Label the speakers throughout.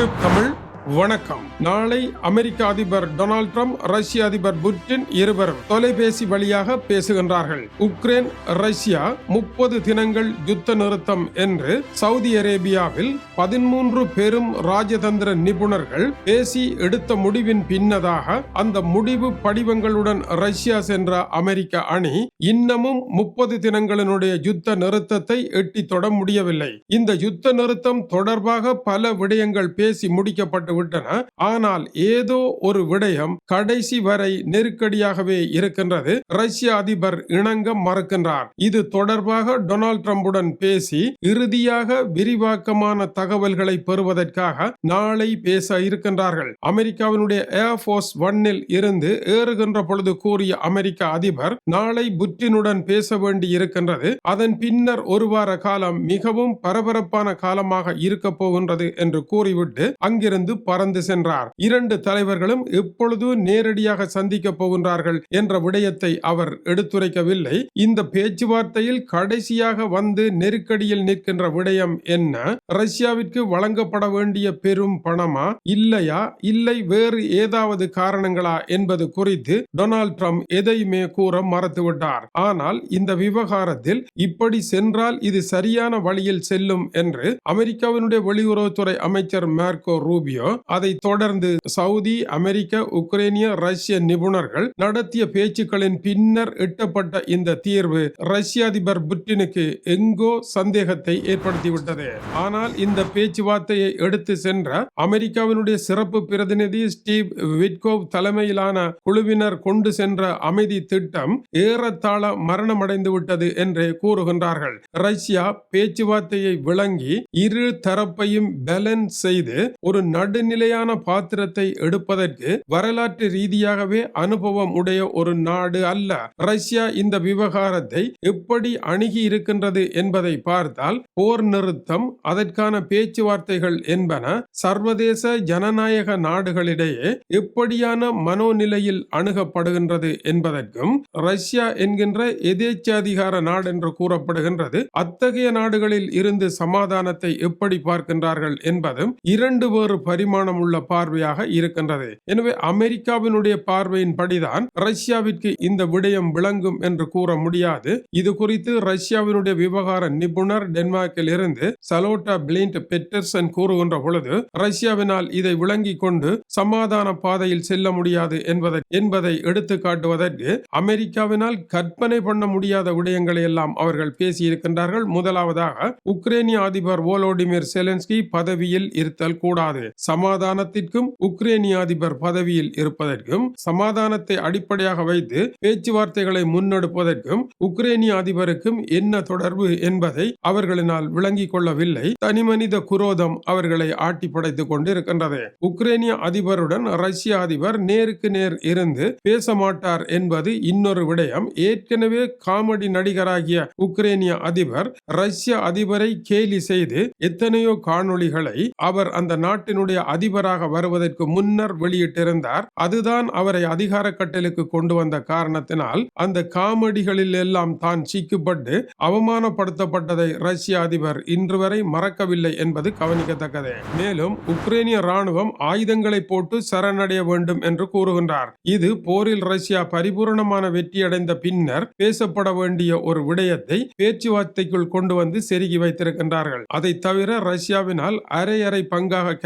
Speaker 1: தமிழ் வணக்கம். நாளை அமெரிக்க அதிபர் டொனால்ட் ட்ரம்ப் ரஷ்ய அதிபர் புட்டின் இருவரும் தொலைபேசி வழியாக பேசுகின்றார்கள். உக்ரைன் ரஷ்யா முப்பது தினங்கள் யுத்த நிறுத்தம் என்று சவுதி அரேபியாவில் பதிமூன்று பெரும் ராஜதந்திர நிபுணர்கள் பேசி எடுத்த முடிவின் பின்னதாக அந்த முடிவு படிவங்களுடன் ரஷ்யா சென்ற அமெரிக்க அணி இன்னமும் முப்பது தினங்களினுடைய யுத்த நிறுத்தத்தை எட்டி தொட முடியவில்லை. இந்த யுத்த நிறுத்தம் தொடர்பாக பல விடயங்கள் பேசி முடிக்கப்பட்டு விட்டன. ஆனால் ஏதோ ஒரு விடயம் கடைசி வரை நெருக்கடியாகவே இருக்கின்றது. ரஷ்ய அதிபர் இணங்க மறுக்கின்றார். இது தொடர்பாக டொனால்ட் ட்ரம்புடன் பேசி இறுதியாக விரிவாக்கமான தகவல்களை பெறுவதற்காக நாளை பேச இருக்கின்றார்கள். அமெரிக்காவினுடைய ஏர்போர்ஸ் ஒன்னில் இருந்து ஏறுகின்ற பொழுது கூறிய அமெரிக்க அதிபர் நாளை புட்டினுடன் பேச வேண்டி இருக்கின்றது. அதன் பின்னர் ஒரு வார காலம் மிகவும் பரபரப்பான காலமாக இருக்க போகின்றது என்று கூறிவிட்டு அங்கிருந்து பறந்து சென்றார். இரண்டு தலைவர்களும் எப்பொழுது நேரடியாக சந்திக்க போகின்றார்கள் என்ற விடயத்தை அவர் எடுத்துரைக்கவில்லை. இந்த பேச்சுவார்த்தையில் கடைசியாக வந்து நெருக்கடியில் நிற்கின்ற விடயம் என்ன? ரஷ்யாவிற்கு வழங்கப்பட வேண்டிய பெரும் பணமா? இல்லையா? இல்லை வேறு ஏதாவது காரணங்களா என்பது குறித்து டொனால்ட் ட்ரம்ப் எதையுமே கூற மறுத்துவிட்டார். ஆனால் இந்த விவகாரத்தில் இப்படி சென்றால் இது சரியான வழியில் செல்லும் என்று அமெரிக்காவினுடைய வெளியுறவுத்துறை அமைச்சர் மேர்கோ ரூபியோ அதை தொடர்ந்து சவுதி அமெரிக்க உக்ரைனிய ரஷ்ய நிபுணர்கள் நடத்திய பேச்சுக்களின் பின்னர் எட்டப்பட்ட இந்த தீர்வு ரஷ்ய அதிபர் புட்டினுக்கு எங்கோ சந்தேகத்தை ஏற்படுத்திவிட்டது. ஆனால் இந்த பேச்சுவார்த்தையை எடுத்து சென்ற அமெரிக்காவினுடைய சிறப்பு பிரதிநிதி ஸ்டீவ் விட்கோவ் தலைமையிலான குழுவினர் கொண்டு சென்ற அமைதி திட்டம் ஏறத்தாழ மரணமடைந்து விட்டது என்றே கூறுகின்றார்கள். ரஷ்யா பேச்சுவார்த்தையை விளங்கி இரு தரப்பையும் பேலன்ஸ் செய்து ஒரு நடு நடுநிலையான பாத்திரத்தை எடுப்பதற்கு வரலாற்று ரீதியாகவே அனுபவம் உடைய ஒரு நாடு அல்ல. ரஷ்யா இந்த விவகாரத்தை எப்படி அணுகி இருக்கின்றது என்பதை பார்த்தால் போர் நிறுத்தம் அதற்கான பேச்சுவார்த்தைகள் என்பன சர்வதேச ஜனநாயக நாடுகளிடையே எப்படியான மனோநிலையில் அணுகப்படுகின்றது என்பதற்கும் ரஷ்யா என்கின்ற எதேச்சாதிகார நாடு என்று கூறப்படுகின்றது அத்தகைய நாடுகளில் இருந்து சமாதானத்தை எப்படி பார்க்கின்றார்கள் என்பதும் இரண்டு வேறு பரிமாணம் உள்ள பார்வையாக இருக்கின்றது. எனவே அமெரிக்காவினுடைய பார்வையின் படிதான் ரஷ்யாவிற்கு இந்த விடயம் விளங்கும் என்று கூற முடியாது. இது குறித்து ரஷ்யாவினுடைய விவகார நிபுணர் டென்மார்க்கில் இருந்து சலோட்டா பிளிண்ட் பெட்டர்சன் கூறுகின்ற பொழுது ரஷ்யாவினால் இதை விளங்கிக் கொண்டு சமாதான பாதையில் செல்ல முடியாது என்பதை என்பதை எடுத்து காட்டுவதற்கு அமெரிக்காவினால் கற்பனை பண்ண முடியாத விடயங்களை எல்லாம் அவர்கள் பேசியிருக்கின்றார்கள். முதலாவதாக உக்ரைனிய அதிபர் ஓலோடிமிர் செலன்ஸ்கி பதவியில் இருத்தல் கூடாது. சமாதானத்திற்கும் உக்ரைனிய அதிபர் பதவியில் இருப்பதற்கும் சமாதானத்தை அடிப்படையாக வைத்து பேச்சுவார்த்தைகளை முன்னெடுப்பதற்கும் உக்ரைனிய அதிபருக்கும் என்ன தொடர்பு என்பதை அவர்களினால் விளங்கிக் கொள்ளவில்லை. தனிமனித குரோதம் அவர்களை ஆட்டி படைத்துக் கொண்டிருக்கின்றது. உக்ரைனிய அதிபருடன் ரஷ்ய அதிபர் நேருக்கு நேர் இருந்து பேச மாட்டார் என்பது இன்னொரு விடயம். ஏற்கனவே காமெடி நடிகராகிய உக்ரைனிய அதிபர் ரஷ்ய அதிபரை கேலி செய்து எத்தனையோ காணொளிகளை அவர் அந்த நாட்டினுடைய அதிபராக வருவதற்கு முன்னர் வெளியிட்டிருந்தார். அதுதான் அவரை அதிகார கட்டலுக்கு கொண்டு வந்த காரணத்தினால் அந்த காமெடிகளில் எல்லாம் தான் சிக்கப்பட்டு அவமானப்படுத்தப்பட்டதை ரஷ்ய அதிபர் இன்று வரை மறக்கவில்லை என்பது கவனிக்கத்தக்கது. மேலும் உக்ரைனிய ராணுவம் ஆயுதங்களை போட்டு சரணடைய வேண்டும் என்று கூறுகின்றார். இது போரில் ரஷ்யா பரிபூரணமான வெற்றியடைந்த பின்னர் பேசப்பட வேண்டிய ஒரு விடயத்தை பேச்சுவார்த்தைக்குள் கொண்டு வந்து செருகி வைத்திருக்கின்றார்கள். அதை தவிர ரஷ்யாவினால் அரை அரை பங்காக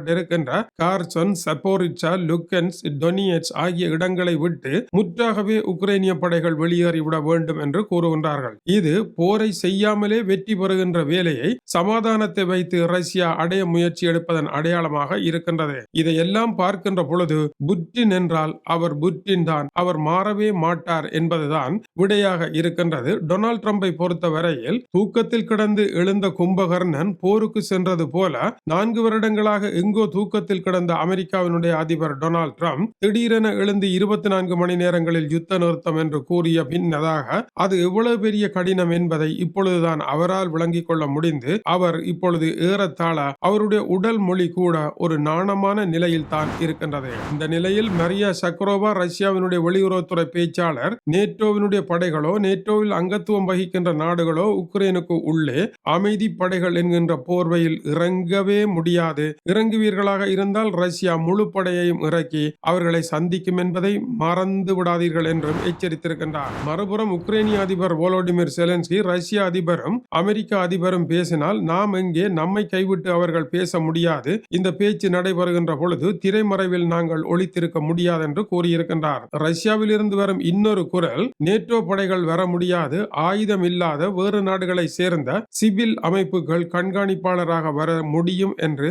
Speaker 1: கைப்பற்றப்பட்டிருக்கின்ற கார்சன் சப்போரிச்சா லுக்கன்ஸ் டொனியட்ஸ் ஆகிய இடங்களை விட்டு முற்றாகவே உக்ரைனிய படைகள் வெளியேறிவிட வேண்டும் என்று கூறுகின்றார்கள். இது போரை செய்யாமலே வெற்றி பெறுகின்ற வேலையை சமாதானத்தை வைத்து ரஷ்யா அடைய முயற்சி எடுப்பதன் அடையாளமாக இருக்கின்றது. இதையெல்லாம் பார்க்கின்ற பொழுது புட்டின் என்றால் அவர் புட்டின் தான் அவர் மாறவே மாட்டார் என்பதுதான் விடையாக இருக்கின்றது. டொனால்ட் ட்ரம்பை பொறுத்த வரையில் தூக்கத்தில் கிடந்து எழுந்த கும்பகர்ணன் போருக்கு சென்றது போல நான்கு வருடங்களாக எங்கோ எங்கோ தூக்கத்தில் கிடந்த அமெரிக்காவினுடைய அதிபர் டொனால்ட் ட்ரம்ப் திடீரென எழுந்து இருபத்தி நான்கு மணி நேரங்களில் யுத்த நிறுத்தம் என்று கூறிய பின்னதாக அது எவ்வளவு பெரிய கடினம் என்பதை இப்பொழுதுதான் அவரால் விளங்கிக் கொள்ள முடிந்து அவர் இப்பொழுது ஏறத்தாழ அவருடைய உடல் மொழி கூட ஒரு நாணமான நிலையில் தான் இருக்கின்றது. இந்த நிலையில் மரியா சக்ரோவா ரஷ்யாவினுடைய வெளியுறவுத்துறை பேச்சாளர் நேட்டோவினுடைய படைகளோ நேட்டோவில் அங்கத்துவம் வகிக்கின்ற நாடுகளோ உக்ரைனுக்கு உள்ளே அமைதி படைகள் என்கின்ற போர்வையில் இறங்கவே முடியாது. இறங்கி இறங்குவீர்களாக இருந்தால் ரஷ்யா முழு படையையும் இறக்கி அவர்களை சந்திக்கும் என்பதை மறந்து விடாதீர்கள் என்றும் எச்சரித்திருக்கின்றார். மறுபுறம் உக்ரைனிய அதிபர் வோலோடிமிர் செலன்ஸ்கி ரஷ்ய அதிபரும் அமெரிக்க அதிபரும் பேசினால் நாம் எங்கே நம்மை கைவிட்டு அவர்கள் பேச முடியாது. இந்த பேச்சு நடைபெறுகின்ற பொழுது திரைமறைவில் நாங்கள் ஒழித்திருக்க முடியாது என்று கூறியிருக்கின்றார். ரஷ்யாவில் இருந்து வரும் இன்னொரு குரல் நேட்டோ படைகள் வர முடியாது. ஆயுதம் இல்லாத வேறு நாடுகளை சேர்ந்த சிவில் அமைப்புகள் கண்காணிப்பாளராக வர முடியும் என்று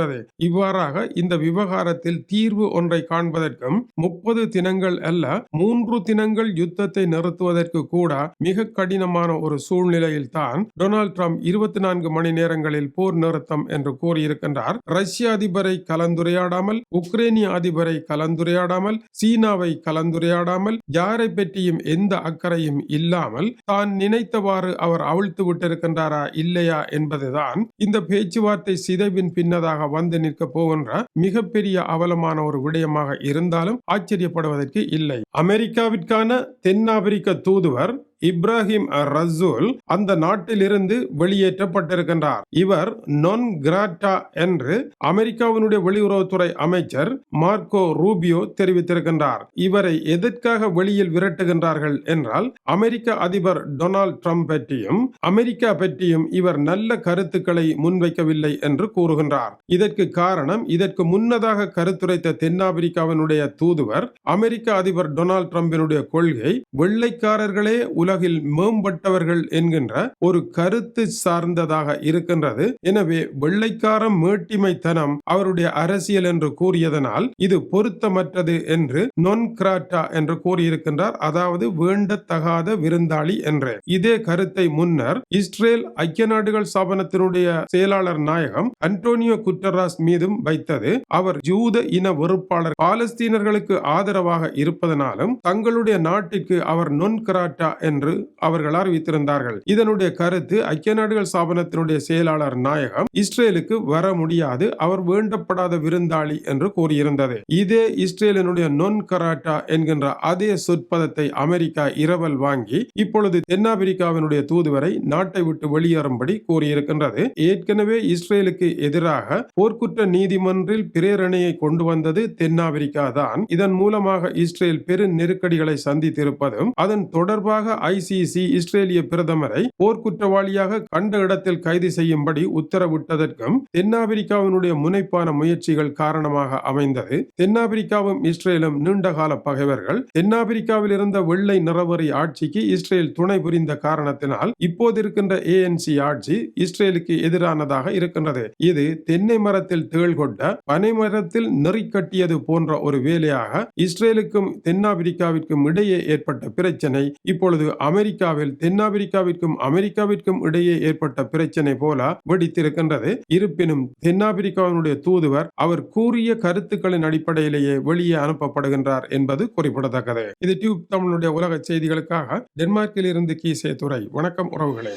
Speaker 1: கூறியிருக்கின்றது இவ்வாறாக இந்த விவகாரத்தில் தீர்வு ஒன்றை காண்பதற்கும் முப்பது தினங்கள் அல்ல மூன்று தினங்கள் யுத்தத்தை நிறுத்துவதற்கு கூட மிக கடினமான ஒரு சூழ்நிலையில் தான் டொனால்ட் ட்ரம்ப் இருபத்தி நான்கு மணி நேரங்களில் போர் நிறுத்தம் என்று கூறியிருக்கின்றார். ரஷ்ய அதிபரை கலந்துரையாடாமல் உக்ரைனிய அதிபரை கலந்துரையாடாமல் சீனாவை கலந்துரையாடாமல் யாரை பற்றியும் எந்த அக்கறையும் இல்லாமல் தான் நினைத்தவாறு அவர் அவிழ்த்து விட்டிருக்கின்றாரா இல்லையா என்பதுதான் இந்த பேச்சுவார்த்தை சிதைவின் பின்னதாக வந்து நிற்க போகின்ற மிகப்பெரிய அவலமான ஒரு விடயமாக இருந்தாலும் ஆச்சரியப்படுவதற்கு இல்லை. அமெரிக்காவிற்கான தென்னாப்பிரிக்க தூதுவர் இப்ராஹிம் ரசூல் அந்த நாட்டிலிருந்து வெளியேற்றப்பட்டிருக்கின்றார். இவர் நொன் கிராட்டா என்று அமெரிக்காவினுடைய வெளியுறவுத்துறை அமைச்சர் மார்க்கோ ரூபியோ தெரிவித்திருக்கின்றார். இவரை எதற்காக வெளியில் விரட்டுகின்றார்கள் என்றால் அமெரிக்க அதிபர் டொனால்ட் ட்ரம்ப் பற்றியும் அமெரிக்கா பற்றியும் இவர் நல்ல கருத்துக்களை முன்வைக்கவில்லை என்று கூறுகின்றார். இதற்கு காரணம் இதற்கு முன்னதாக கருத்துரைத்த தென்னாப்பிரிக்காவினுடைய தூதுவர் அமெரிக்க அதிபர் டொனால்ட் ட்ரம்பினுடைய கொள்கை வெள்ளைக்காரர்களே உலகில் மேம்பட்டவர்கள் என்கின்ற ஒரு கருத்து சார்ந்ததாக இருக்கின்றது. எனவே வெள்ளைக்கார மேட்டிமைத்தனம் அவருடைய அரசியல் என்று கூறியதனால் இது பொருத்தமற்றது என்று நொன் கிராட்டா என்று கூறியிருக்கின்றார். அதாவது வேண்டத்தகாத விருந்தாளி என்று. இதே கருத்தை முன்னர் இஸ்ரேல் ஐக்கிய நாடுகள் ஸ்தாபனத்தினுடைய செயலாளர் நாயகம் அன்டோனியோ குட்டராஸ் மீதும் வைத்தது. அவர் ஜூத இன வெறுப்பாளர் பாலஸ்தீனர்களுக்கு ஆதரவாக இருப்பதனாலும் தங்களுடைய நாட்டிற்கு அவர் நொன் கிராட்டா என்று என்று அவர்கள் அறிவித்திருந்தார்கள். இதனுடைய கருத்து ஐக்கிய நாடுகள் ஸ்தாபனத்தினுடைய செயலாளர் நாயகம் இஸ்ரேலுக்கு வர முடியாது அவர் வேண்டப்படாத விருந்தாளி என்று கூறியிருந்தது. இதே இஸ்ரேலினுடைய நொன் கராட்டா என்கின்ற அதே சொற்பதத்தை அமெரிக்கா இரவல் வாங்கி இப்பொழுது தென்னாப்பிரிக்காவினுடைய தூதுவரை நாட்டை விட்டு வெளியேறும்படி கூறியிருக்கின்றது. ஏற்கனவே இஸ்ரேலுக்கு எதிராக போர்க்குற்ற நீதிமன்றில் பிரேரணையை கொண்டு வந்தது தென்னாப்பிரிக்கா தான் இதன் மூலமாக இஸ்ரேல் பெரு நெருக்கடிகளை சந்தித்திருப்பதும் அதன் தொடர்பாக ஐசிசி இஸ்ரேலிய பிரதமரை போர்க்குற்றவாளியாக கண்ட இடத்தில் கைது செய்யும்படி உத்தரவிட்டதற்கும் தென்னாப்பிரிக்காவினுடைய முனைப்பான முயற்சிகள் காரணமாக அமைந்தது. தென்னாப்பிரிக்காவும் இஸ்ரேலும் நீண்டகால பகைவர்கள். தென்னாப்பிரிக்காவில் இருந்த வெள்ளை நிறவரி ஆட்சிக்கு இஸ்ரேல் துணை புரிந்த காரணத்தினால் இப்போது இருக்கின்ற ஏஎன்சி ஆட்சி இஸ்ரேலுக்கு எதிரானதாக இருக்கின்றது. இது தென்னை மரத்தில் தேள் கொண்ட பனை மரத்தில் நெறி கட்டியது போன்ற ஒரு வேலையாக இஸ்ரேலுக்கும் தென்னாப்பிரிக்காவிற்கும் இடையே ஏற்பட்ட பிரச்சனை இப்பொழுது அமெரிக்காவில் தென்னாப்பிரிக்காவிற்கும் அமெரிக்காவிற்கும் இடையே ஏற்பட்ட பிரச்சனை போல வெடித்திருக்கின்றது. இருப்பினும் தென்னாப்பிரிக்காவினுடைய தூதுவர் அவர் கூறிய கருத்துக்களின் அடிப்படையிலேயே வெளியே அனுப்பப்படுகின்றார் என்பது குறிப்பிடத்தக்கது. இது டியூப் தமிழுடைய உலக செய்திகளுக்காக டென்மார்க்கில் இருந்து கீசே துறை வணக்கம் உறவுகளே.